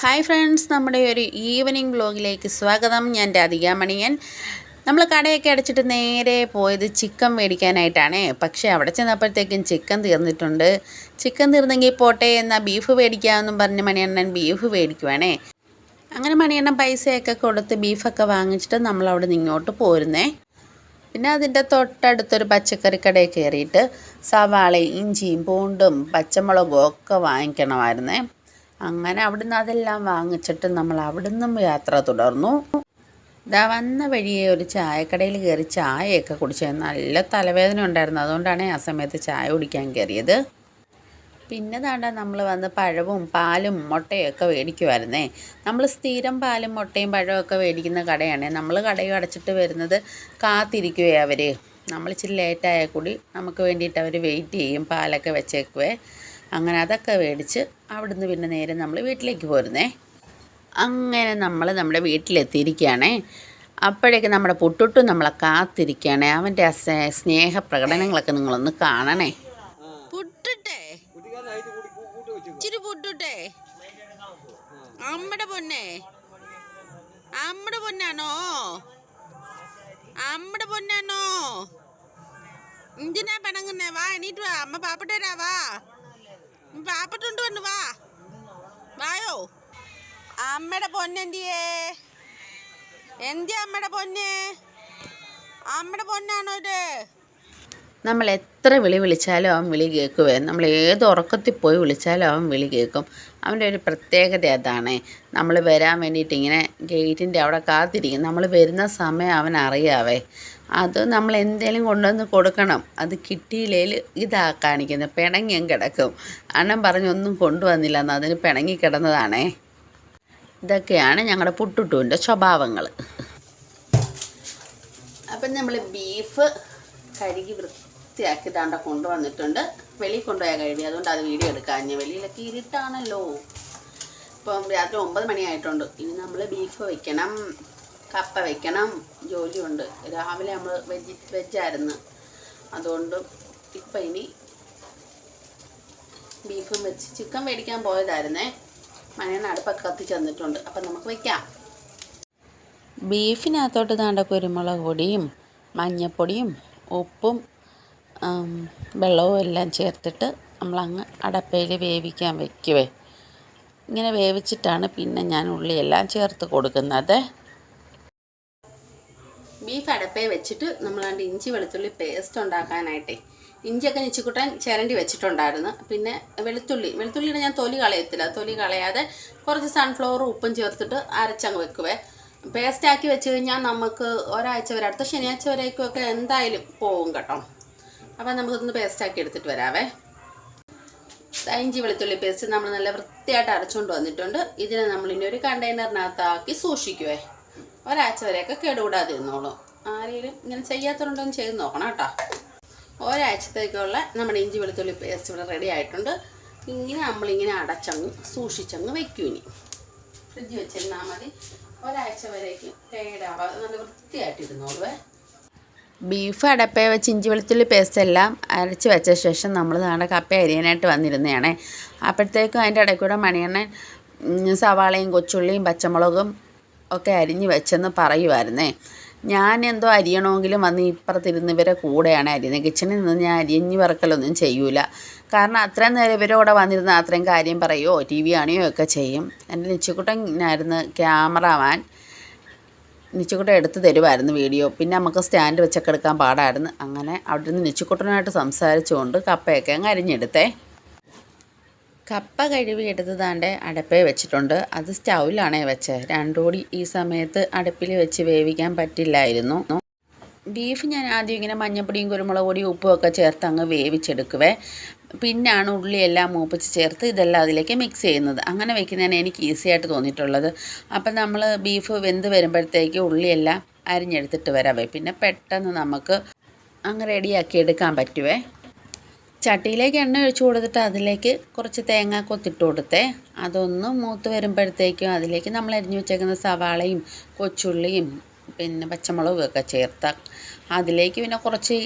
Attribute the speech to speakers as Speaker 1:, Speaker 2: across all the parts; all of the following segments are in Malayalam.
Speaker 1: ഹായ് ഫ്രണ്ട്സ് നമ്മുടെ ഒരു ഈവനിങ് വ്ലോഗിലേക്ക് സ്വാഗതം. ഞാൻ രാധിക മണിയൻ. നമ്മൾ കടയൊക്കെ അടച്ചിട്ട് നേരെ പോയത് ചിക്കൻ മേടിക്കാനായിട്ടാണ്. പക്ഷേ അവിടെ ചെന്നപ്പോഴത്തേക്കും ചിക്കൻ തീർന്നിട്ടുണ്ട്. ചിക്കൻ തീർന്നെങ്കിൽ പോട്ടെ എന്നാൽ ബീഫ് മേടിക്കാമെന്നും പറഞ്ഞ് മണിയണ്ണൻ ബീഫ് മേടിക്കുവാണേ. അങ്ങനെ മണിയണ്ണൻ പൈസയൊക്കെ കൊടുത്ത് ബീഫൊക്കെ വാങ്ങിച്ചിട്ട് നമ്മൾ അവിടെ നിന്ന് ഇങ്ങോട്ട് പോരുന്നേ. പിന്നെ അതിന്റെ തൊട്ടടുത്തൊരു പച്ചക്കറി കടയിൽ കയറിയിട്ട് സവാളയും ഇഞ്ചിയും പൂണ്ടും പച്ചമുളകും ഒക്കെ വാങ്ങിക്കണമായിരുന്നേ. അങ്ങനെ അവിടുന്ന് അതെല്ലാം വാങ്ങിച്ചിട്ട് നമ്മൾ അവിടുന്നും യാത്ര തുടർന്നു. ഇതാ വന്ന വഴിയെ ഒരു ചായക്കടയിൽ കയറി ചായയൊക്കെ കുടിച്ച്. നല്ല തലവേദന ഉണ്ടായിരുന്നു. അതുകൊണ്ടാണ് ആ സമയത്ത് ചായ കുടിക്കാൻ കയറിയത്. പിന്നെ താണ്ട നമ്മൾ വന്ന് പഴവും പാലും മുട്ടയൊക്കെ മേടിക്കുമായിരുന്നേ നമ്മൾ സ്ഥിരം പാലും മുട്ടയും പഴവും ഒക്കെ മേടിക്കുന്ന കടയാണ്. നമ്മൾ കടയും അടച്ചിട്ട് വരുന്നത് കാത്തിരിക്കുവേ അവർ നമ്മൾ ഇച്ചിരി ലേറ്റായാൽ കൂടി നമുക്ക് വേണ്ടിയിട്ട് അവർ വെയിറ്റ് ചെയ്യും പാലൊക്കെ വെച്ചേക്കുവേ. അങ്ങനെ അതൊക്കെ മേടിച്ച് അവിടുന്ന് പിന്നെ നേരെ നമ്മൾ വീട്ടിലേക്ക് പോരുന്നേ. അങ്ങനെ നമ്മൾ നമ്മുടെ വീട്ടിലെത്തിയിരിക്കുകയാണേ. അപ്പോഴേക്ക് നമ്മുടെ പുട്ടുട്ടു നമ്മളെ കാത്തിരിക്കുകയാണേ. അവന്റെ ആ സ്നേ- സ്നേഹപ്രകടനങ്ങളൊക്കെ നിങ്ങളൊന്ന് കാണണേ. പുട്ടുട്ടേ. ഇച്ചിരി പുട്ടുട്ടേ. അമ്മയുടെ പൊന്നെ. അമ്മയുടെ പൊന്നാണോ? അമ്മയുടെ പൊന്നാണോ? എന്തിനാ പണങ്ങുന്നേ? വാ എണീറ്റ് വാ. അമ്മ പാപ്പട്ടേരാ വാ. പാപ്പട്ടുണ്ട് വന്നു വാ. വായോ? അമ്മയുടെ പൊന്നെന്തിയേ എന്തിയാ അമ്മയുടെ പൊന്ന്? അമ്മയുടെ പൊന്നാണോ ഇത്? നമ്മൾ എത്ര വിളി വിളിച്ചാലും അവൻ വിളി കേൾക്കുവേ. നമ്മൾ ഏത് ഉറക്കത്തിൽ പോയി വിളിച്ചാലും അവൻ വിളി കേൾക്കും. അവന്റെ ഒരു പ്രത്യേകത അതാണ്. നമ്മൾ വരാൻ വേണ്ടിയിട്ട് ഇങ്ങനെ ഗേറ്റിന്റെ അവിടെ കാത്തിരിക്കും. നമ്മൾ വരുന്ന സമയം അവൻ അറിയാവേ. അത് നമ്മൾ എന്തേലും കൊണ്ടുവന്ന് കൊടുക്കണം. അത് കിട്ടിയില്ലേൽ ഇതാ കാണിക്കുന്നത് പിണങ്ങിയും കിടക്കും. അണ്ണൻ പറഞ്ഞൊന്നും കൊണ്ടുവന്നില്ല എന്ന് അതിന് പിണങ്ങി കിടന്നതാണേ. ഇതൊക്കെയാണ് ഞങ്ങളുടെ പുട്ടുട്ടുവിന്റെ സ്വഭാവങ്ങൾ അപ്പം നമ്മൾ ബീഫ് കഴുകി വൃത്തിയാക്കി താണ്ട കൊണ്ടുവന്നിട്ടുണ്ട്. വെളിയിൽ കൊണ്ടുപോയാൽ കഴുകി. അതുകൊണ്ട് അത് വീഡിയോ എടുക്കാഞ്ഞ് വെളിയിലൊക്കെ ഇരുട്ടാണല്ലോ. ഇപ്പം രാത്രി ഒമ്പത് മണിയായിട്ടുണ്ട്. ഇനി നമ്മൾ ബീഫ് വെക്കണം. കപ്പ വയ്ക്കണം ജോലിയുണ്ട്. രാവിലെ നമ്മൾ വെജി വെജായിരുന്നു. അതുകൊണ്ട് ഇപ്പം ഇനി ബീഫും വെച്ച് ചിക്കൻ മേടിക്കാൻ പോയതായിരുന്നേ. മണേനെ അടുപ്പൊക്കെ കത്തിച്ച് തന്നിട്ടുണ്ട് അപ്പം നമുക്ക് വയ്ക്കാം ബീഫിനകത്തോട്ട് താണ്ട കുരുമുളക് പൊടിയും മഞ്ഞപ്പൊടിയും ഉപ്പും വെള്ളവും എല്ലാം ചേർത്തിട്ട് നമ്മളങ്ങ് അടപ്പയിൽ വേവിക്കാൻ വയ്ക്കുവേ ഇങ്ങനെ വേവിച്ചിട്ടാണ് പിന്നെ ഞാൻ ഉള്ളിയെല്ലാം ചേർത്ത് കൊടുക്കുന്നത്. അടപ്പയിൽ വെച്ചിട്ട് നമ്മളാണ്ട് ഇഞ്ചി വെളുത്തുള്ളി പേസ്റ്റ് ഉണ്ടാക്കാനായിട്ടേ. ഇഞ്ചിയൊക്കെ നിച്ചിക്കുട്ടൻ ചിരണ്ടി വെച്ചിട്ടുണ്ടായിരുന്നു. പിന്നെ വെളുത്തുള്ളി. വെളുത്തുള്ളിയുടെ ഞാൻ തൊലി കളയത്തില്ല. തൊലി കളയാതെ കുറച്ച് സൺഫ്ലവർ ഉപ്പും ചേർത്തിട്ട് അരച്ചങ്ങ് വെക്കുവേ. പേസ്റ്റ് ആക്കി വെച്ച് കഴിഞ്ഞാൽ നമുക്ക് ഒരാഴ്ച വരെ അടുത്ത ശനിയാഴ്ച വരേക്കുമൊക്കെ എന്തായാലും പോവും കേട്ടോ. അപ്പം നമുക്കൊന്ന് പേസ്റ്റ് ആക്കി എടുത്തിട്ട് വരാവേ. ഇഞ്ചി വെളുത്തുള്ളി പേസ്റ്റ് നമ്മൾ നല്ല വൃത്തിയായിട്ട് അരച്ചുകൊണ്ട് വന്നിട്ടുണ്ട്. ഇതിനെ നമ്മളിന്റെ ഒരു കണ്ടെയ്നറിനകത്താക്കി സൂക്ഷിക്കുവേ. ഒരാഴ്ച വരെയൊക്കെ കേടുകൂടാതെ ഇരുന്നോളൂ ആരെങ്കിലും ഇങ്ങനെ ചെയ്യാത്തവരുണ്ടോ ചെയ്ത് നോക്കണം കേട്ടോ. ഒരാഴ്ചത്തേക്കുള്ള നമ്മുടെ ഇഞ്ചി വെളുത്തുള്ളി പേസ്റ്റ് ഇവിടെ റെഡി ആയിട്ടുണ്ട്. ഇങ്ങനെ നമ്മളിങ്ങനെ അടച്ചങ്ങ് സൂക്ഷിച്ചങ്ങ് വെക്കും ഇനി. ഫ്രിഡ്ജ് വെച്ചിരുന്നാൽ മതി. ഒരാഴ്ച വരേക്കും കേടാവാതെ നല്ല വൃത്തിയായിട്ടിരുന്നോളുവേ ബീഫ് അടപ്പേ വെച്ച് ഇഞ്ചി വെളുത്തുള്ളി പേസ്റ്റ് എല്ലാം അരച്ച് വെച്ച ശേഷം നമ്മൾ നാളെ കപ്പ അരിയാനായിട്ട് വന്നിരുന്നതാണ്. അപ്പോഴത്തേക്കും അതിന്റെ ഇടയ്ക്കൂടെ കൂടെ മണിയണ്ണൻ സവാളയും കൊച്ചുള്ളിയും പച്ചമുളകും ഒക്കെ അരിഞ്ഞ് വെച്ചെന്ന് പറയുമായിരുന്നേ ഞാൻ എന്തോ അരിയണമെങ്കിലും വന്ന് ഇപ്പുറത്തിരുന്ന് ഇവരെ കൂടെയാണ് അരിയുന്നത്. കിച്ചണിൽ നിന്ന് ഞാൻ അരിഞ്ഞ് വിറക്കലൊന്നും ചെയ്യൂല. കാരണം അത്രയും നേരം ഇവരോടെ വന്നിരുന്ന അത്രയും കാര്യം പറയുമോ ടി വി ആണെയോ ഒക്കെ ചെയ്യും. എന്റെ നിച്ചുക്കുട്ടനായിരുന്നു ക്യാമറമാൻ നിച്ചുക്കുട്ടൻ എടുത്ത് തരുമായിരുന്നു വീഡിയോ. പിന്നെ നമുക്ക് സ്റ്റാൻഡ് വെച്ചൊക്കെ എടുക്കാൻ പാടായിരുന്നു. അങ്ങനെ അവിടെ നിന്ന് നിച്ചുക്കുട്ടനായിട്ട് സംസാരിച്ചുകൊണ്ട് കപ്പയൊക്കെ അങ്ങ് അരിഞ്ഞെടുത്തേ. കപ്പ കഴുകി എടുത്ത് താണ്ടെ അടപ്പേ വെച്ചിട്ടുണ്ട്. അത് സ്റ്റൗവിലാണേ വെച്ചത് രണ്ടുകൂടി ഈ സമയത്ത് അടുപ്പിൽ വെച്ച് വേവിക്കാൻ പറ്റില്ലായിരുന്നു. ബീഫ് ഞാൻ ആദ്യം ഇങ്ങനെ മഞ്ഞപ്പൊടിയും കുരുമുളക് പൊടിയും ഉപ്പും ഒക്കെ ചേർത്ത് അങ്ങ് വേവിച്ചെടുക്കുവേ. പിന്നാണ് ഉള്ളിയെല്ലാം മൂപ്പിച്ച് ചേർത്ത് ഇതെല്ലാം അതിലേക്ക് മിക്സ് ചെയ്യുന്നത്. അങ്ങനെ വെക്കുന്നതാണ് എനിക്ക് ഈസി ആയിട്ട് തോന്നിയിട്ടുള്ളത്. അപ്പം നമ്മൾ ബീഫ് വെന്ത് വരുമ്പോഴത്തേക്ക് ഉള്ളിയെല്ലാം അരിഞ്ഞെടുത്തിട്ട് വരാവേ. പിന്നെ പെട്ടെന്ന് നമുക്ക് അങ്ങ് റെഡിയാക്കി എടുക്കാൻ പറ്റുവേ. ചട്ടിയിലേക്ക് എണ്ണ ഒഴിച്ചു കൊടുത്തിട്ട് അതിലേക്ക് കുറച്ച് തേങ്ങ കൊത്തിട്ട് കൊടുത്തേ. അതൊന്ന് മൂത്ത് വരുമ്പോഴത്തേക്കും അതിലേക്ക് നമ്മൾ അരിഞ്ഞു വെച്ചേക്കുന്ന സവാളയും കൊച്ചുള്ളിയും പിന്നെ പച്ചമുളകും ഒക്കെ ചേർത്ത. അതിലേക്ക് പിന്നെ കുറച്ച്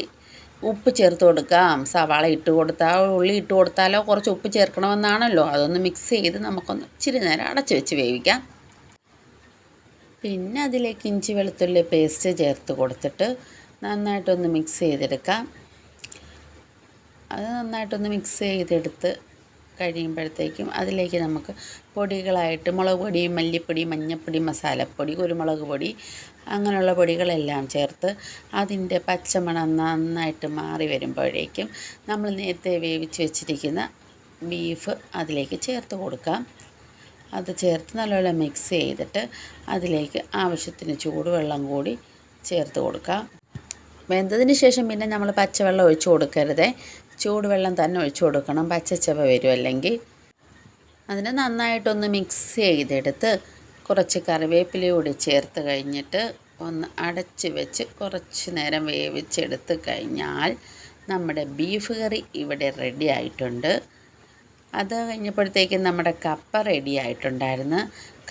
Speaker 1: ഉപ്പ് ചേർത്ത് കൊടുക്കാം. സവാള ഇട്ട് കൊടുത്താൽ ഉള്ളി ഇട്ട് കൊടുത്താലോ കുറച്ച് ഉപ്പ് ചേർക്കണമെന്നാണല്ലോ. അതൊന്ന് മിക്സ് ചെയ്ത് നമുക്കൊന്ന് ഇച്ചിരി നേരം അടച്ച് വെച്ച് വേവിക്കാം. പിന്നെ അതിലേക്ക് ഇഞ്ചി വെളുത്തുള്ളി പേസ്റ്റ് ചേർത്ത് കൊടുത്തിട്ട് നന്നായിട്ടൊന്ന് മിക്സ് ചെയ്തെടുക്കാം. അത് നന്നായിട്ടൊന്ന് മിക്സ് ചെയ്തെടുത്ത് കഴിയുമ്പോഴത്തേക്കും അതിലേക്ക് നമുക്ക് പൊടികളായിട്ട് മുളക് പൊടി മല്ലിപ്പൊടി മഞ്ഞൾപ്പൊടി മസാലപ്പൊടി കുരുമുളക് പൊടി അങ്ങനെയുള്ള പൊടികളെല്ലാം ചേർത്ത് അതിന്റെ പച്ചമണം നന്നായിട്ട് മാറി വരുമ്പോഴേക്കും നമ്മൾ നേരത്തെ വേവിച്ച് വെച്ചിരിക്കുന്ന ബീഫ് അതിലേക്ക് ചേർത്ത് കൊടുക്കാം. അത് ചേർത്ത് നല്ലപോലെ മിക്സ് ചെയ്തിട്ട് അതിലേക്ക് ആവശ്യത്തിന് ചൂടുവെള്ളം കൂടി ചേർത്ത് കൊടുക്കാം. വെന്തതിന് ശേഷം പിന്നെ നമ്മൾ പച്ചവെള്ളം ഒഴിച്ചു കൊടുക്കരുത്. ചൂടുവെള്ളം തന്നെ ഒഴിച്ചു കൊടുക്കണം. പച്ചച്ചവ വരും അല്ലെങ്കിൽ അതിനെ നന്നായിട്ടൊന്ന് മിക്സ് ചെയ്തെടുത്ത് കുറച്ച് കറിവേപ്പില കൂടി ചേർത്ത് കഴിഞ്ഞിട്ട് ഒന്ന് അടച്ച് വെച്ച് കുറച്ച് നേരം വേവിച്ചെടുത്ത് കഴിഞ്ഞാൽ നമ്മുടെ ബീഫ് കറി ഇവിടെ റെഡി ആയിട്ടുണ്ട്. അത് കഴിഞ്ഞപ്പോഴത്തേക്കും നമ്മുടെ കപ്പ റെഡി ആയിട്ടുണ്ടായിരുന്നു.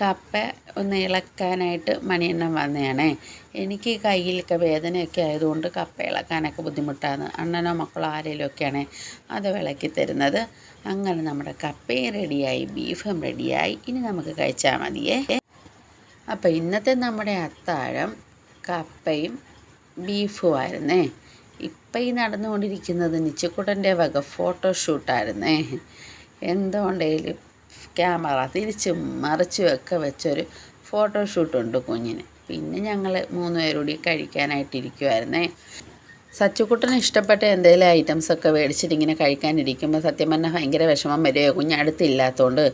Speaker 1: കപ്പ ഒന്ന് ഇളക്കാനായിട്ട് മണിയെണ്ണം വന്നതാണേ. എനിക്ക് കയ്യിലൊക്കെ വേദനയൊക്കെ ആയതുകൊണ്ട് കപ്പ ഇളക്കാനൊക്കെ ബുദ്ധിമുട്ടാണ്. അണ്ണനോ മക്കളോ ആരെങ്കിലുമൊക്കെയാണ് അത് വിളക്കി തരുന്നത്. അങ്ങനെ നമ്മുടെ കപ്പയും റെഡിയായി ബീഫും റെഡിയായി. ഇനി നമുക്ക് കഴിച്ചാൽ മതിയേ. അപ്പോൾ ഇന്നത്തെ നമ്മുടെ അത്താഴം കപ്പയും ബീഫുമായിരുന്നേ ഇപ്പം ഈ നടന്നുകൊണ്ടിരിക്കുന്നത് നിച്ചക്കുട്ടന്റെ വക ഫോട്ടോഷൂട്ടായിരുന്നേ. എന്തുകൊണ്ടേലും ക്യാമറ തിരിച്ചും മറിച്ചും ഒക്കെ വെച്ചൊരു ഫോട്ടോഷൂട്ടുണ്ട് കുഞ്ഞിന്. പിന്നെ ഞങ്ങൾ മൂന്ന് പേരൂടി കഴിക്കാനായിട്ടിരിക്കുമായിരുന്നേ സച്ചുക്കുട്ടന് ഇഷ്ടപ്പെട്ട എന്തെങ്കിലും ഐറ്റംസ് ഒക്കെ മേടിച്ചിട്ട് ഇങ്ങനെ കഴിക്കാനിരിക്കുമ്പോൾ സത്യം പറഞ്ഞാൽ ഭയങ്കര വിഷമം വരുമോ കുഞ്ഞടുത്തില്ലാത്തതുകൊണ്ട്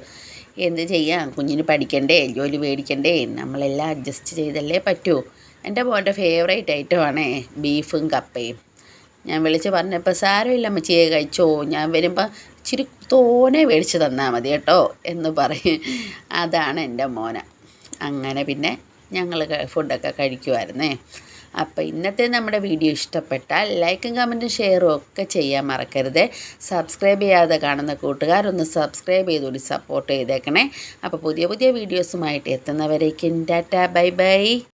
Speaker 1: എന്ത് ചെയ്യാം? കുഞ്ഞിന് പഠിക്കണ്ടേ? ജോലി മേടിക്കണ്ടേ? നമ്മളെല്ലാം അഡ്ജസ്റ്റ് ചെയ്തല്ലേ പറ്റൂ. എന്റെ മോന്റെ ഫേവറേറ്റ് ഐറ്റമാണേ ബീഫും കപ്പയും. ഞാൻ വിളിച്ച് പറഞ്ഞപ്പോൾ സാരമില്ല അമ്മച്ചിയെ കഴിച്ചോ? ഞാൻ വരുമ്പോൾ ഇച്ചിരി തോനെ മേടിച്ച് തന്നാൽ മതി കേട്ടോ എന്ന് പറയും. അതാണ് എന്റെ മോന. അങ്ങനെ പിന്നെ ഞങ്ങൾ ഫുഡൊക്കെ കഴിക്കുമായിരുന്നേ അപ്പോൾ ഇന്നത്തെ നമ്മുടെ വീഡിയോ ഇഷ്ടപ്പെട്ടാൽ ലൈക്കും കമന്റും ഷെയറും ഒക്കെ ചെയ്യാൻ മറക്കരുത്. സബ്സ്ക്രൈബ് ചെയ്യാതെ കാണുന്ന കൂട്ടുകാരൊന്ന് സബ്സ്ക്രൈബ് ചെയ്തുകൂടി സപ്പോർട്ട് ചെയ്തേക്കണേ. അപ്പോൾ പുതിയ പുതിയ വീഡിയോസുമായിട്ട് എത്തുന്നവരേക്കും ടാറ്റ ബൈ ബൈ.